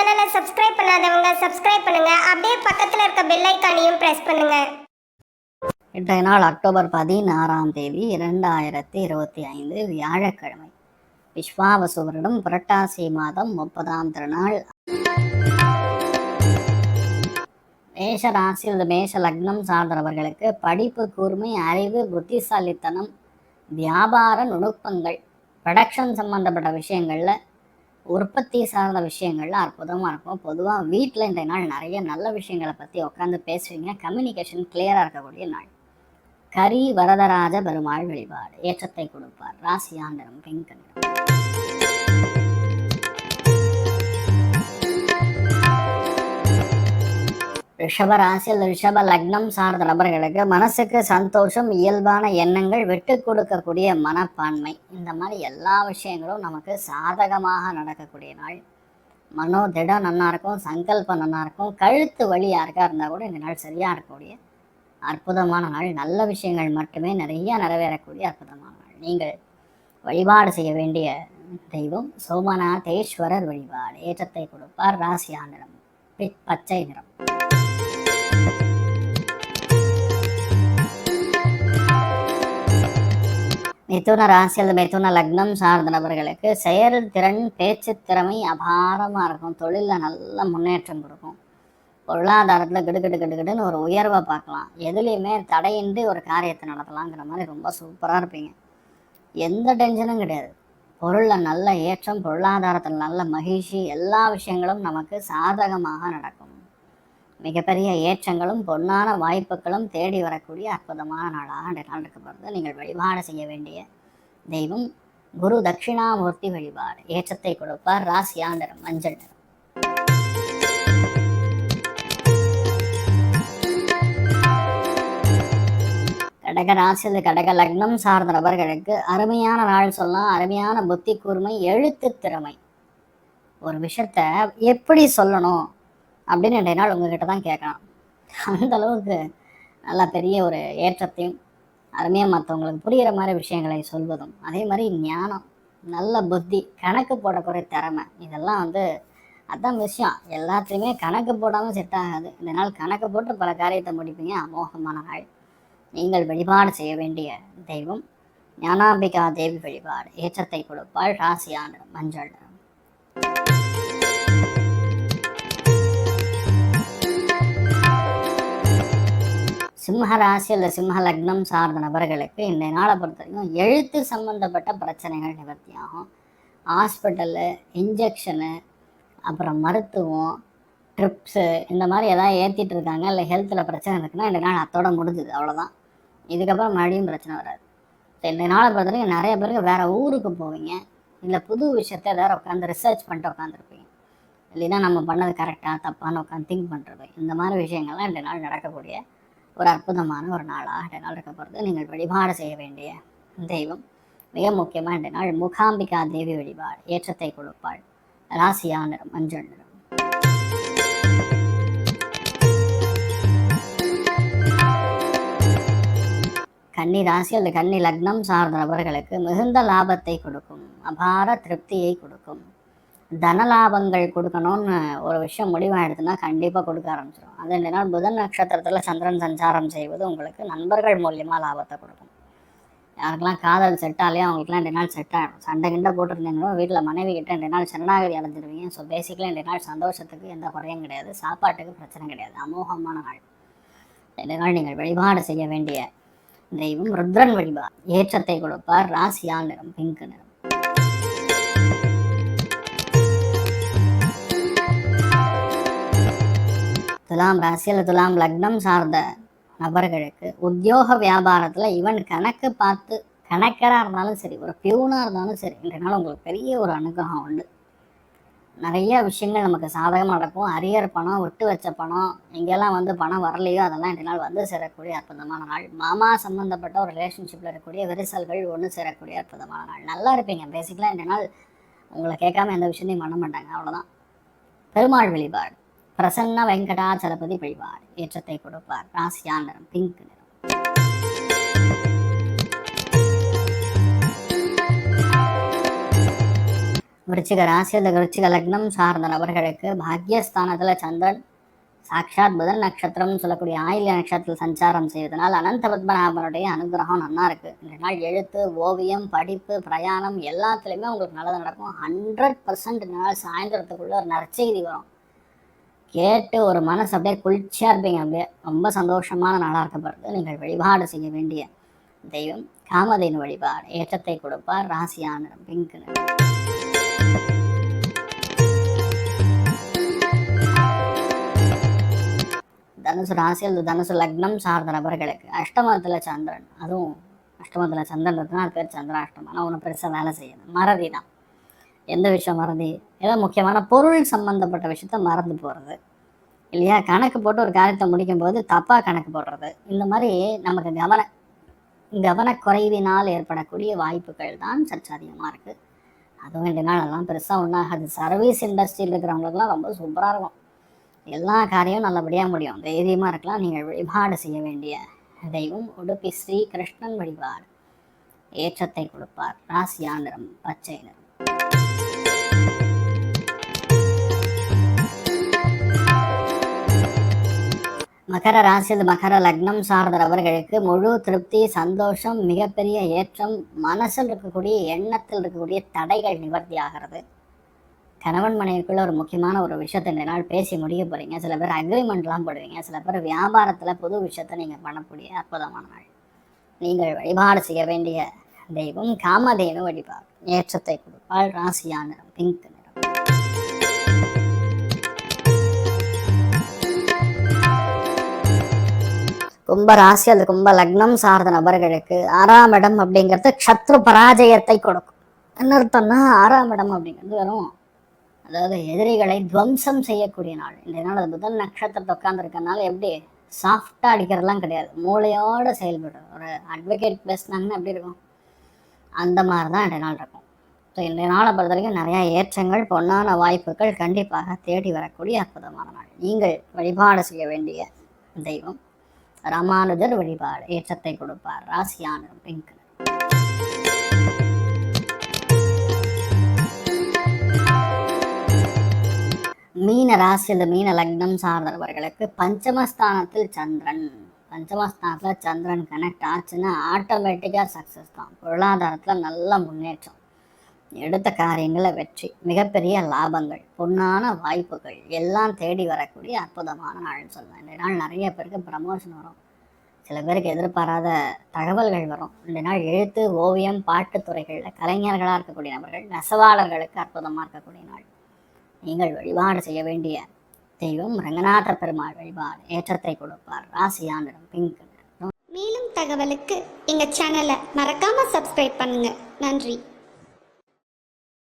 சேனலை சப்ஸ்கிரைப் பண்ணாதவங்க சப்ஸ்கிரைப் பண்ணுங்க. அப்படியே பக்கத்தில் இருக்க பெல் ஐக்கானையும் பிரஸ் பண்ணுங்க. இன்றைய நாள் அக்டோபர் பதினாறாம் தேதி இரண்டாயிரத்தி இருபத்தி ஐந்து வியாழக்கிழமை. விஸ்வாவசு வருடம் புரட்டாசி மாதம் முப்பதாம் திருநாள். மேஷ ராசியில் மேஷ லக்னம் சார்ந்தவர்களுக்கு படிப்பு கூர்மை அறிவு புத்திசாலித்தனம் வியாபார நுணுக்கங்கள் ப்ரொடக்ஷன் சம்மந்தப்பட்ட விஷயங்களில் உற்பத்தி சார்ந்த விஷயங்கள்ல அற்புதமாக இருக்கும். பொதுவாக வீட்டில் இந்த நாள் நிறைய நல்ல விஷயங்களை பற்றி உட்காந்து பேசுவீங்க. கம்யூனிகேஷன் கிளியராக இருக்கக்கூடிய நாள். கரி வரதராஜ பெருமாள் வழிபாடு. ஏற்றத்தை கொடுப்பார். ராசியாண்டரம் பிங்க் ரிஷப ராசியில் ரிஷப லக்னம் சார்ந்த நபர்களுக்கு மனசுக்கு சந்தோஷம் இயல்பான எண்ணங்கள் விட்டு கொடுக்கக்கூடிய மனப்பான்மை. இந்த மாதிரி எல்லா விஷயங்களும் நமக்கு சாதகமாக நடக்கக்கூடிய நாள். மனோ திடம் நன்னா இருக்கும் சங்கல்பம் நல்லா இருக்கும் கழுத்து வழி யாருக்கா இருந்தால் கூட இந்த நாள் சரியாக இருக்கக்கூடிய அற்புதமான நாள். நல்ல விஷயங்கள் மட்டுமே நிறைய நிறைவேறக்கூடிய அற்புதமான நாள். நீங்கள் வழிபாடு செய்ய வேண்டிய தெய்வம் சோமநாதேஸ்வரர் வழிபாடு. ஏற்றத்தை கொடுப்பார் ராசியா நிறம். பி- பச்சை நிறம். மிதுன ராசியில் மிதுன லக்னம் சார்ந்த நபர்களுக்கு செயல்திறன் பேச்சு திறமை அபாரமாக இருக்கும். தொழிலில் நல்ல முன்னேற்றம் கொடுக்கும். பொருளாதாரத்தில் கிடுகிடு கிடுகிடுன்னு ஒரு உயர்வை பார்க்கலாம். எதுலேயுமே தடையின்றி ஒரு காரியத்தை நடத்தலாங்கிற மாதிரி ரொம்ப சூப்பராக இருப்பீங்க. எந்த டென்ஷனும் கிடையாது. பொருளில் நல்ல ஏற்றம் பொருளாதாரத்தில் நல்ல மகிழ்ச்சி எல்லா விஷயங்களும் நமக்கு சாதகமாக நடக்கும். மிகப்பெரிய ஏற்றங்களும் பொன்னான வாய்ப்புகளும் தேடி வரக்கூடிய அற்புதமான நாளாக இந்த நாள் இருக்கப்படுது நீங்கள் வழிபாடு செய்ய வேண்டிய தெய்வம் குரு தட்சிணாமூர்த்தி வழிபாடு. ஏற்றத்தை கொடுப்பார். ராசியாந்திரம் மஞ்சள் நிறம். கடக ராசியில் கடக லக்னம் சார்ந்த நபர்களுக்கு அருமையான நாள் சொல்லலாம் அருமையான புத்தி கூர்மை எழுத்து திறமை. ஒரு விஷயத்த எப்படி சொல்லணும்? அப்படின்னு இன்றைய நாள் உங்ககிட்ட தான் கேட்கலாம் அந்த அளவுக்கு நல்லா பெரிய ஒரு ஏற்றத்தையும் அருமையாக மற்றவங்களுக்கு புரிகிற மாதிரி விஷயங்களை சொல்வதும் அதே மாதிரி ஞானம் நல்ல புத்தி கணக்கு போடக்கூடிய திறமை இதெல்லாம் வந்து அதான் விஷயம். எல்லாத்துலேயுமே கணக்கு போடாமல் செட் ஆகாது. இந்த நாள் கணக்கு போட்டு பல காரியத்தை முடிப்பீங்க. அமோகமான நாள். நீங்கள் வழிபாடு செய்ய வேண்டிய தெய்வம். ஞானாம்பிகா தேவி வழிபாடு. ஏற்றத்தை கொடுப்பாள் ராசியான மஞ்சள். சிம்ம ராசி ராசியில் சிம்ம லக்னம் சார்ந்த நபர்களுக்கு இந்த நாளை பொறுத்த வரைக்கும் எழுத்து சம்பந்தப்பட்ட பிரச்சனைகள் நிவர்த்தியாகும். ஹாஸ்பிட்டலு இன்ஜெக்ஷனு அப்புறம் மருத்துவம் ட்ரிப்ஸு இந்த மாதிரி எதாவது ஏற்றிட்டு இருக்காங்க இல்லை ஹெல்த்தில் பிரச்சனை இருக்குன்னா இந்த நாள் அத்தோட முடிஞ்சுது அவ்வளோதான் இதுக்கப்புறம் மறுபடியும் பிரச்சனை வராது. இந்த நாளை பொறுத்த வரைக்கும் நிறைய பேருக்கு வேறு ஊருக்கு போவீங்க இல்லை புது விஷயத்த வேறு உட்காந்து ரிசர்ச் பண்ணிட்டு உட்காந்துருப்பீங்க இல்லைன்னா நம்ம பண்ணது கரெக்டாக தப்பான்னு உட்காந்து திங்க் பண்ணுறது இந்த மாதிரி விஷயங்கள்லாம் இந்த நாள் நடக்கக்கூடிய ஒரு அற்புதமான ஒரு நாளாக இந்த நாள் இருக்க போகிறது நீங்கள் வழிபாடு செய்ய வேண்டிய தெய்வம். மிக முக்கியமாக இந்த நாள் முகாம்பிகா தேவி வழிபாடு. ஏற்றத்தை கொடுப்பாள். ராசியா நிறம் மஞ்சள் நிறம். கன்னி ராசி அல்லது கன்னி லக்னம் சார்ந்த நபர்களுக்கு மிகுந்த லாபத்தை கொடுக்கும். அபார திருப்தியை கொடுக்கும். தன லாபங்கள் கொடுக்கணும்னு ஒரு விஷயம் முடிவாயிடுதுன்னா கண்டிப்பாக கொடுக்க ஆரம்பிச்சிடும் அது இந்த நாள் புதன் நட்சத்திரத்தில் சந்திரன் சஞ்சாரம் செய்வது உங்களுக்கு நண்பர்கள் மூலியமாக லாபத்தை கொடுக்கும். யாருக்கெல்லாம் காதல் செட் ஆகலையோ அவங்களுக்குலாம் ரெண்டு நாள் செட் ஆகிடும் சண்டை கிண்டை போட்டிருந்தீங்களோ வீட்டில் மனைவி கிட்ட ரெண்டு நாள் சரணாகதி அடைஞ்சிருவீங்க. ஸோ பேசிக்கலாக ரெண்டு நாள் சந்தோஷத்துக்கு எந்த குறையும் கிடையாது. சாப்பாட்டுக்கு பிரச்சனை கிடையாது. அமோகமான நாள். ரெண்டு நாள் நீங்கள் வழிபாடு செய்ய வேண்டிய தெய்வம் ருத்ரன் வழிபாடு ஏற்றத்தை கொடுப்பார். ராசியால் நிறம் பிங்க் நிறம். துலாம் ராசியில் துலாம் லக்னம் சார்ந்த நபர்களுக்கு உத்தியோக வியாபாரத்தில் இவன் கணக்கு பார்த்து கணக்கராக இருந்தாலும் சரி ஒரு பியூனாக இருந்தாலும் சரி இன்றைய நாள் உங்களுக்கு பெரிய ஒரு அனுகிரகம் உண்டு. நிறைய விஷயங்கள் நமக்கு சாதகமாக நடக்கும். அரியர் பணம் விட்டு வச்ச பணம் எங்கெல்லாம் வந்து பணம் வரலையோ அதெல்லாம் இன்றைய நாள் வந்து சேரக்கூடிய அற்புதமான நாள். மாமா சம்மந்தப்பட்ட ஒரு ரிலேஷன்ஷிப்பில் இருக்கக்கூடிய விரிசல்கள் ஒன்று சேரக்கூடிய அற்புதமான நாள். நல்லா இருப்பீங்க. பேசிக்கலாக இன்றைய நாள் உங்களை கேட்காம எந்த விஷயத்தையும் பண்ண மாட்டாங்க. அவ்வளோதான் பெருமாள் வெளிப்பாடு பிரசன்ன வெங்கடாச்சலபதி வழிபாடு ஏற்றத்தை கொடுப்பார். ராசியா நிறம் பிங்க் நிறம். விருச்சிக ராசி அந்த விருச்சிக லக்னம் சார்ந்த நபர்களுக்கு பாக்யஸ்தானத்தில் சந்திரன் சாட்சாத் புதன் நட்சத்திரம்னு சொல்லக்கூடிய ஆயில்ய நட்சத்திரத்தில் சஞ்சாரம் செய்வதனால் அனந்த பத்மநாபனுடைய அனுகிரகம் நல்லா இருக்கு. இந்த நாள் எழுத்து ஓவியம் படிப்பு பிரயாணம் எல்லாத்துலேயுமே உங்களுக்கு நல்லது நடக்கும். ஹண்ட்ரட் பர்சன்ட் இந்த நாள் சாயந்தரத்துக்குள்ள ஒரு நற்செய்தி வரும். கேட்டு ஒரு மனசு அப்படியே குளிர்ச்சியாக இருப்பீங்க. அப்படியே ரொம்ப சந்தோஷமான நாளாக இருக்கப்படுது. நீங்கள் வழிபாடு செய்ய வேண்டிய தெய்வம் காமதேனு வழிபாடு. ஏற்றத்தை கொடுப்பார். ராசியான பிங்க் தனுசு ராசி அல்லது தனுசு லக்னம் சார்ந்த நபர்களுக்கு அஷ்டமத்தில் சந்திரன். அதுவும் அஷ்டமத்தில் சந்திரன் இருக்குன்னா அது பேர் சந்திராஷ்டம் ஆனால் ஒன்றும் பெருசாக வேலை செய்யணும் மறதி தான் எந்த விஷயம் மறதி ஏதோ முக்கியமான பொருள் சம்மந்தப்பட்ட விஷயத்த மறந்து போகிறது இல்லையா? கணக்கு போட்டு ஒரு காரியத்தை முடிக்கும் போது தப்பாக கணக்கு போடுறது. இந்த மாதிரி நமக்கு கவன கவனக்குறைவினால் ஏற்படக்கூடிய வாய்ப்புகள் தான் சற்று அதிகமாக இருக்குது அதுவும் ரெண்டு நாளெல்லாம் பெருசாக ஒன்றாகாது சர்வீஸ் இண்டஸ்ட்ரியில் இருக்கிறவங்களுக்குலாம் ரொம்ப சூப்பராக இருக்கும். எல்லா காரியமும் நல்லபடியாக முடியும். தைரியமாக இருக்கலாம். நீங்கள் வழிபாடு செய்ய வேண்டிய தெய்வம் உடுப்பி ஸ்ரீ கிருஷ்ணன் வழிபாடு. ஏற்றத்தை கொடுப்பார். ராசியா நிறம் பச்சை நிறம். மகர ராசியில் மகர லக்னம் சார்ந்த நபர்களுக்கு முழு திருப்தி சந்தோஷம் மிகப்பெரிய ஏற்றம் மனசில் இருக்கக்கூடிய எண்ணத்தில் இருக்கக்கூடிய தடைகள் நிவர்த்தி ஆகிறது. கணவன் மனைவிக்குள்ள ஒரு முக்கியமான ஒரு விஷயத்தை இந்த நாள் பேசி முடிய போறீங்க. சில பேர் அக்ரிமெண்ட்லாம் போடுவீங்க. சில பேர் வியாபாரத்தில் புது விஷயத்தை நீங்கள் பண்ணக்கூடிய அற்புதமான நாள். நீங்கள் வழிபாடு செய்ய வேண்டிய தெய்வம் காமதேனு வழிபாடு ஏற்றத்தை கொடுப்பாள். ராசியான பிங்க் ரொம்ப ராசி அது கும்ப லக்னம் சார்ந்த நபர்களுக்கு ஆறாம் இடம் அப்படிங்கிறது சத்ரு பராஜயத்தை கொடுக்கும். என்ன அர்த்தம்னா ஆறாம் இடம் அப்படிங்கிறது வெறும் அதாவது எதிரிகளை துவம்சம் செய்யக்கூடிய நாள். இந்த நாள் அது புதன் நட்சத்திரத்தை உட்காந்துருக்கனால எப்படி சாஃப்டாக அடிக்கிறதுலாம் கிடையாது. மூளையோடு செயல்படும் ஒரு அட்வொகேட் பேசுனாங்கன்னா எப்படி இருக்கும்? அந்த மாதிரி தான் இந்த நாள் இருக்கும். ஸோ இந்த நாளை பொறுத்த வரைக்கும் நிறையா ஏற்றங்கள் பொன்னான வாய்ப்புகள் கண்டிப்பாக தேடி வரக்கூடிய அற்புதமான நாள். நீங்கள் வழிபாடு செய்ய வேண்டிய தெய்வம் ராமானுஜர் வழிபாடு ஏற்றத்தை கொடுப்பார். ராசியான பிங்க். மீன ராசியில் மீன லக்னம் சார்ந்தவர்களுக்கு பஞ்சமஸ்தானத்தில் சந்திரன். பஞ்சமஸ்தானத்தில் சந்திரன் கனெக்ட் ஆச்சுன்னா ஆட்டோமேட்டிக்காக சக்ஸஸ் தான். பொருளாதாரத்தில் நல்ல முன்னேற்றம். எடுத்த காரியங்களில் வெற்றி மிகப்பெரிய லாபங்கள் பொன்னான வாய்ப்புகள் எல்லாம் தேடி வரக்கூடிய அற்புதமான நாள்னு சொல்லுவேன் இந்த நாள் நிறைய பேருக்கு ப்ரமோஷன் வரும். சில பேருக்கு எதிர்பாராத தகவல்கள் வரும். இந்த நாள் எழுத்து ஓவியம் பாட்டு துறைகளில் கலைஞர்களாக இருக்கக்கூடிய நபர்கள் நெசவாளர்களுக்கு அற்புதமாக இருக்கக்கூடிய நாள். நீங்கள் வழிபாடு செய்ய வேண்டிய தெய்வம் ரங்கநாத பெருமாள் வழிபாடு. ஏற்றத்தை கொடுப்பார். ராசியானிடம் பிங்க் மேலும் தகவலுக்கு எங்கள் சேனலை மறக்காமல் சப்ஸ்கிரைப் பண்ணுங்கள் நன்றி.